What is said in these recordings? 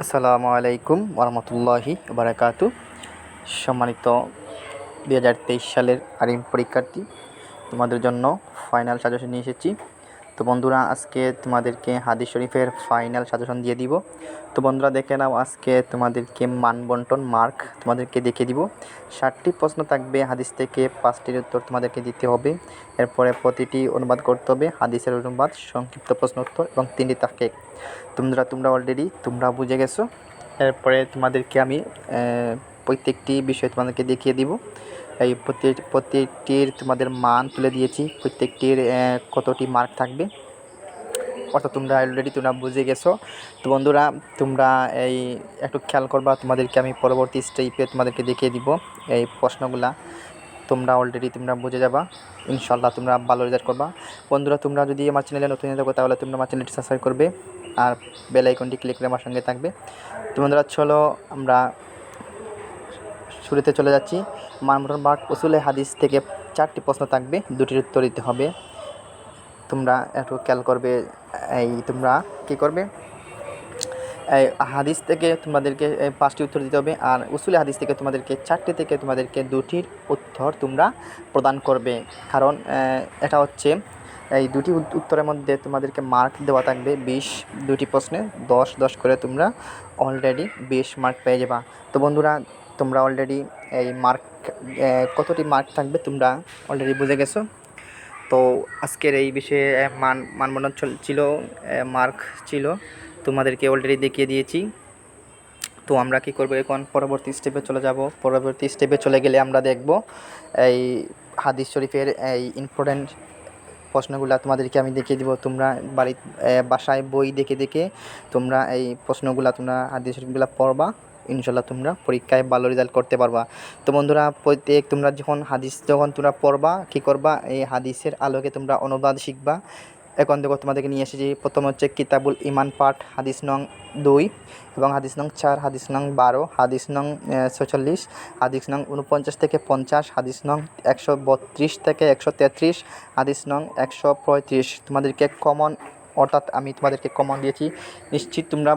আসসালামু আলাইকুম ওরহমতুল্লাহি বারাকাতু সম্মানিত দু হাজার তেইশ সালের আরিম পরীক্ষার্থী, তোমাদের জন্য ফাইনাল সাজেশন নিয়ে এসেছি। তো বন্ধুরা, আজকে তোমাদেরকে হাদিস শরীফের ফাইনাল সাজেশন দিয়ে দিব। তো বন্ধুরা, দেখে নাও আজকে তোমাদেরকে মান বন্টন মার্ক তোমাদেরকে দেখিয়ে দিব। ষাটটি প্রশ্ন থাকবে, হাদিস থেকে পাঁচটির উত্তর তোমাদেরকে দিতে হবে। এরপরে প্রতিটি অনুবাদ করতে হবে, হাদিসের অনুবাদ, সংক্ষিপ্ত প্রশ্ন উত্তর এবং তিনটি তাকে তোমরা তোমরা অলরেডি তোমরা বুঝে গেছো। এরপরে তোমাদেরকে আমি প্রত্যেকটি বিষয় তোমাদেরকে দেখিয়ে দিব। এই প্রত্যেক, প্রত্যেকটির তোমাদের মান তুলে দিয়েছি। প্রত্যেকটির কতটি মার্ক থাকবে? অর্থাৎ তোমরা অলরেডি তোমরা বুঝে গেছো। তো বন্ধুরা, তোমরা এই, একটু খেয়াল করবা, তোমাদেরকে আমি পরবর্তী স্টেপে তোমাদেরকে দেখিয়ে দিব এই প্রশ্নগুলা। তোমরা অলরেডি তোমরা বুঝে যাবা। ইনশাল্লাহ তোমরা ভালো রেজাল্ট করবা। বন্ধুরা, তোমরা যদি আমার চ্যানেলে নতুন হয়ে থাকো, তাহলে তোমরা আমার চ্যানেলটি সাবস্ক্রাইব করবে। আর বেল আইকনটি ক্লিক করে আমার সঙ্গে থাকবে। তো বন্ধুরা, চলো আমরা শুরুতে চলে যাচ্ছি। মানমোটন বাগ উসুলে হাদিস থেকে চারটি প্রশ্ন থাকবে, দুটির উত্তর দিতে হবে। তোমরা একটু খেয়াল করবে, এই তোমরা কী করবে? এই হাদিস থেকে তোমাদেরকে পাঁচটি উত্তর দিতে হবে আর উসুলে হাদিস থেকে তোমাদেরকে, চারটি থেকে তোমাদেরকে দুটির উত্তর তোমরা প্রদান করবে। কারণ এটা হচ্ছে, এই দুটি উত্তরের মধ্যে তোমাদেরকে মার্ক দেওয়া থাকবে বিশ, দুটি প্রশ্নে দশ দশ করে তোমরা অলরেডি বিশ মার্ক পেয়ে যাবা। তো বন্ধুরা তোমরা অলরেডি এই মার্ক কতটি মার্ক থাকবে তোমরা অলরেডি বুঝে গেছো। তো আজকের এই বিষয়ে মান, মানবন্ধন ছিল মার্ক ছিল, তোমাদেরকে অলরেডি দেখিয়ে দিয়েছি। তো আমরা কি করব এখন? পরবর্তী স্টেপে চলে যাব। পরবর্তী স্টেপে চলে গেলে আমরা দেখব এই হাদিস শরীফের এই ইম্পর্টেন্ট প্রশ্নগুলো তোমাদেরকে আমি দেখিয়ে দিব। তোমরা বাড়ি বাসায় বই দেখে দেখে তোমরা এই প্রশ্নগুলো, তোমরা হাদিস শরীফগুলো পড়বা। ইনশাল্লাহ তোমরা পরীক্ষায় ভালো রেজাল্ট করতে পারবা। তো বন্ধুরা, প্রত্যেক তোমরা যখন হাদিস যখন তোমরা পড়বা, কী করবা? এই হাদিসের আলোকে তোমরা অনুবাদ শিখবা। এখন দেখো তোমাদেরকে নিয়ে এসেছি, প্রথম হচ্ছে কিতাবুল ইমান পাঠ, হাদিস নং দুই এবং হাদিস নং চার, হাদিস নং বারো, হাদিস নং ছচল্লিশ হাদিস নং উনপঞ্চাশ থেকে পঞ্চাশ, হাদিস নং একশো বত্রিশ থেকে একশো তেত্রিশ, হাদিস নং একশো পঁয়ত্রিশ। তোমাদেরকে কমন অর্থাৎ আমি তোমাদেরকে কমন দিয়েছি। নিশ্চিত তোমরা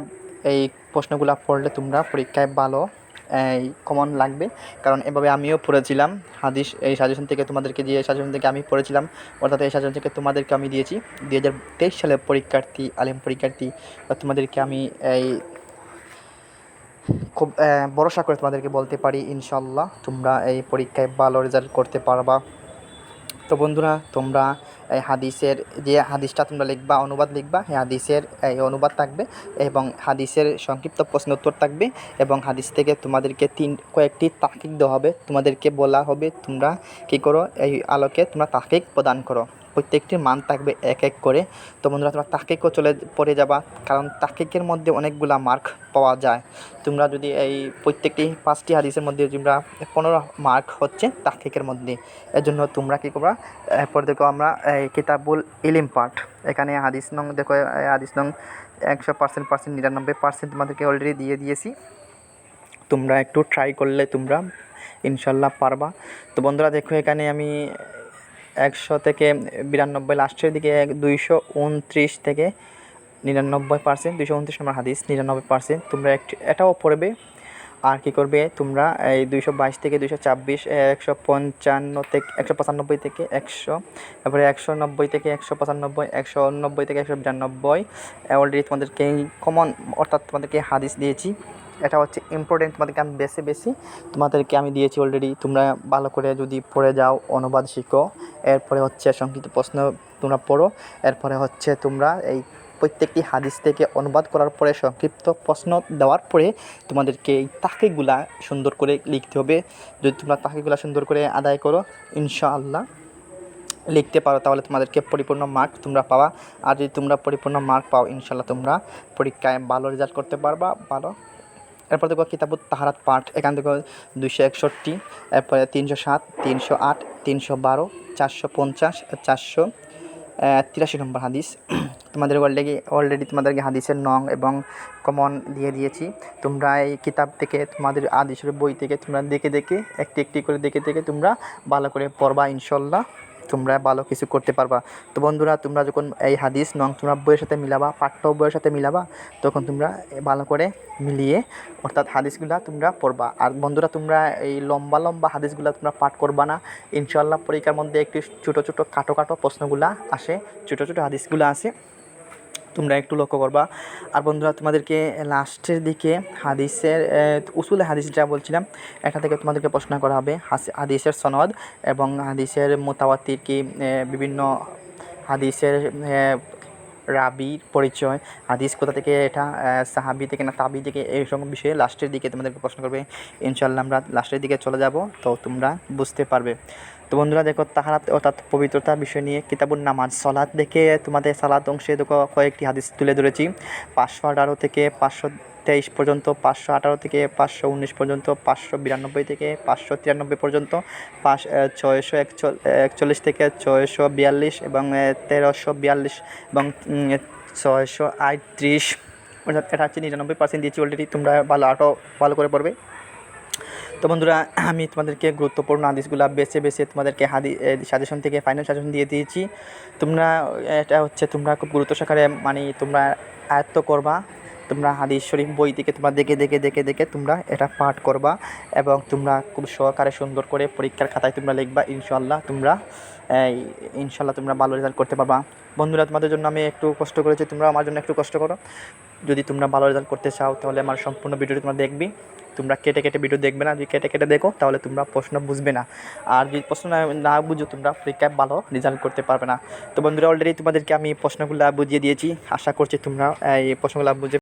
এই প্রশ্নগুলো পড়লে তোমরা পরীক্ষায় ভালো, এই কমন লাগবে। কারণ এভাবে আমিও পড়েছিলাম, হাদিস, এই সাজেশন থেকে তোমাদেরকে দিয়ে সাজেশন থেকে আমি পড়েছিলাম, অর্থাৎ এই সাজেশন থেকে তোমাদেরকে আমি দিয়েছি। দুই হাজার তেইশ সালের পরীক্ষার্থী, আলিম পরীক্ষার্থী তোমাদেরকে আমি এই খুব ভরসা করে তোমাদেরকে বলতে পারি ইনশাল্লাহ তোমরা এই পরীক্ষায় ভালো রেজাল্ট করতে পারবা। তো বন্ধুরা, তোমরা এই হাদিসের যে হাদিসটা তোমরা লিখবা, অনুবাদ লিখবা, এই হাদিসের এই অনুবাদ থাকবে এবং হাদিসের সংক্ষিপ্ত প্রশ্ন উত্তর থাকবে এবং হাদিস থেকে তোমাদেরকে তিন, কয়েকটি তাকিক দেওয়া হবে। তোমাদেরকে বলা হবে তোমরা কী করো? এই আলোকে তোমরা তাকিক প্রদান করো। প্রত্যেকটির মান থাকবে এক এক করে। তো বন্ধুরা, তোমরা তাকিকও চলে পড়ে যাবা, কারণ তাকিকের মধ্যে অনেকগুলা মার্ক পাওয়া যায়। তোমরা যদি এই প্রত্যেকটি পাঁচটি হাদিসের মধ্যে তোমরা পনেরো মার্ক হচ্ছে তাকিকের মধ্যে এর জন্য তোমরা কী করবা? এরপর দেখো আমরা, এই কিতাবুল ইলিম পাঠ এখানে হাদিস নং, দেখো হাদিস নং একশো পার্সেন্ট পার্সেন্ট নিরানব্বই পার্সেন্ট তোমাদেরকে অলরেডি দিয়ে দিয়েছি। তোমরা একটু ট্রাই করলে তোমরা ইনশাল্লাহ পারবা। তো বন্ধুরা, দেখো এখানে আমি একশো থেকে বিরানব্বই, লাস্টের দিকে দুইশো উনত্রিশ থেকে নিরানব্বই পার্সেন্ট দুইশো উনত্রিশ নম্বর হাদিস, নিরানব্বই পার্সেন্ট তোমরা একটু, এটাও পড়বে। আর কী করবে? তোমরা এই দুইশো বাইশ থেকে দুইশো ছাব্বিশ, একশো পঞ্চান্ন থেকে, একশো পঁচানব্বই থেকে একশো, তারপরে একশো নব্বই থেকে একশো পঁচানব্বই, একশো নব্বই থেকে একশো বিরানব্বই। অলরেডি তোমাদেরকে কমন অর্থাৎ তোমাদেরকে হাদিস দিয়েছি। এটা হচ্ছে ইম্পর্টেন্ট তোমাদেরকে আমি বেশি বেশি তোমাদেরকে আমি দিয়েছি অলরেডি তোমরা ভালো করে যদি পড়ে যাও, অনুবাদ শিখো। এরপরে হচ্ছে সংক্ষিপ্ত প্রশ্ন তোমরা পড়ো। এরপরে হচ্ছে তোমরা এই প্রত্যেকটি হাদিস থেকে অনুবাদ করার পরে সংক্ষিপ্ত প্রশ্ন দেওয়ার পরে তোমাদেরকে এই তাকিগুলা সুন্দর করে লিখতে হবে। যদি তোমরা তাকিগুলা সুন্দর করে আদায় করো, ইনশাআল্লাহ লিখতে পারো, তাহলে তোমাদেরকে পরিপূর্ণ মার্ক তোমরা পাওয়া আর যদি তোমরা পরিপূর্ণ মার্ক পাও ইনশাল্লাহ তোমরা পরীক্ষায় ভালো রেজাল্ট করতে পারবা, ভালো এরপর দেখো কিতাবুত তাহারাত পাঠ, এখান থেকে দুইশো একষট্টি, এরপরে তিনশো সাত, তিনশো আট, তিনশো বারো, চারশো পঞ্চাশ, চারশো তিরাশি নম্বর হাদিস। তোমাদের অলরেডি অলরেডি তোমাদেরকে হাদিসের নং এবং কমন দিয়ে দিয়েছি। তোমরা এই কিতাব থেকে, তোমাদের আদিসের বই থেকে, তোমরা দেখে দেখে, একটি একটি করে দেখে দেখে তোমরা ভালো করে পড়বা ইনশাল্লাহ তোমরা ভালো কিছু করতে পারবা। তো বন্ধুরা, তোমরা যখন এই হাদিস নং তোমরা বইয়ের সাথে মিলাবা পাঠ্য বইয়ের সাথে মিলাবা, তখন তোমরা ভালো করে মিলিয়ে অর্থাৎ হাদিসগুলা তোমরা পড়বা। আর বন্ধুরা, তোমরা এই লম্বা লম্বা হাদিসগুলা তোমরা পাঠ করবা না। ইনশাল্লাহ পরীক্ষার মধ্যে একটি ছোটো ছোটো কাটো কাটো প্রশ্নগুলা আসে, ছোটো ছোটো হাদিসগুলো আসে। তোমরা একটু লক্ষ্য করবা। আর বন্ধুরা, তোমাদেরকে লাস্টের দিকে হাদিসের উসুলে হাদিস যা বলছিলাম, এটা থেকে তোমাদেরকে প্রশ্ন করা হবে। হাদিসের সনদ এবং হাদিসের মোতাবাতির কি বিভিন্ন হাদিসের রাবির পরিচয়। হাদিস কোথা থেকে এটা সাহাবি থেকে না তাবি থেকে এইসব বিষয়ে লাস্টের দিকে তোমাদেরকে প্রশ্ন করবে। ইনশাল্লাহ আমরা লাস্টের দিকে চলে যাব, তো তোমরা বুঝতে পারবে। তো বন্ধুরা দেখো, তাহারাত অর্থাৎ পবিত্রতা বিষয় নিয়ে কিতাবুর নামাজ সলাদ দেখে তোমাদের সালাদ অংশে দেখো কয়েকটি হাদিস তুলে ধরেছি। পাঁচশো আঠারো থেকে পাঁচশো তেইশ পর্যন্ত, পাঁচশো আঠারো থেকে পাঁচশো উনিশ পর্যন্ত, পাঁচশো বিরানব্বই থেকে পাঁচশো তিরানব্বই পর্যন্ত, পাঁচ ছয়শো একচল্লিশ থেকে ছয়শো বিয়াল্লিশ এবং তেরোশো বিয়াল্লিশ এবং ছয়শো আটত্রিশ। অর্থাৎ এটা হচ্ছে নিরানব্বই পার্সেন্ট দিয়েছি অলরেডি তোমরা ভালো আরও ভালো করে পড়বে। তো বন্ধুরা, আমি তোমাদেরকে গুরুত্বপূর্ণ হাদিসগুলা বেছে বেছে তোমাদেরকে হাদি সাজেশন থেকে ফাইনাল সাজেশন দিয়ে দিয়েছি। তোমরা, এটা হচ্ছে তোমরা খুব গুরুত্ব সহকারে মানে তোমরা আয়ত্ত করবা। তোমরা হাদিস শরীফ বই থেকে তোমরা দেখে দেখে দেখে দেখে তোমরা এটা পাঠ করবা এবং তোমরা খুব সহকারে সুন্দর করে পরীক্ষার খাতায় তোমরা লিখবা। ইনশাল্লাহ তোমরা ইনশাল্লাহ তোমরা ভালো রেজাল্ট করতে পারবা। বন্ধুরা, তোমাদের জন্য আমি একটু কষ্ট করেছি তোমরা আমার জন্য একটু কষ্ট করো। যদি তোমরা ভালো রেজাল্ট করতে চাও, তাহলে আমার সম্পূর্ণ ভিডিওটি তোমরা দেখবি। তোমরা কেটে কেটে ভিডিও দেখবে না। যদি কেটে কেটে দেখো, তাহলে তোমরা প্রশ্ন বুঝবে না। আর যদি প্রশ্ন না- বুঝো, তোমরা পরীক্ষায় ভালো রেজাল্ট করতে পারবে না। তো বন্ধুরা অলরেডি তোমাদেরকে আমি প্রশ্নগুলো বুঝিয়ে দিয়েছি। আশা করছি তোমরা এই প্রশ্নগুলো বুঝে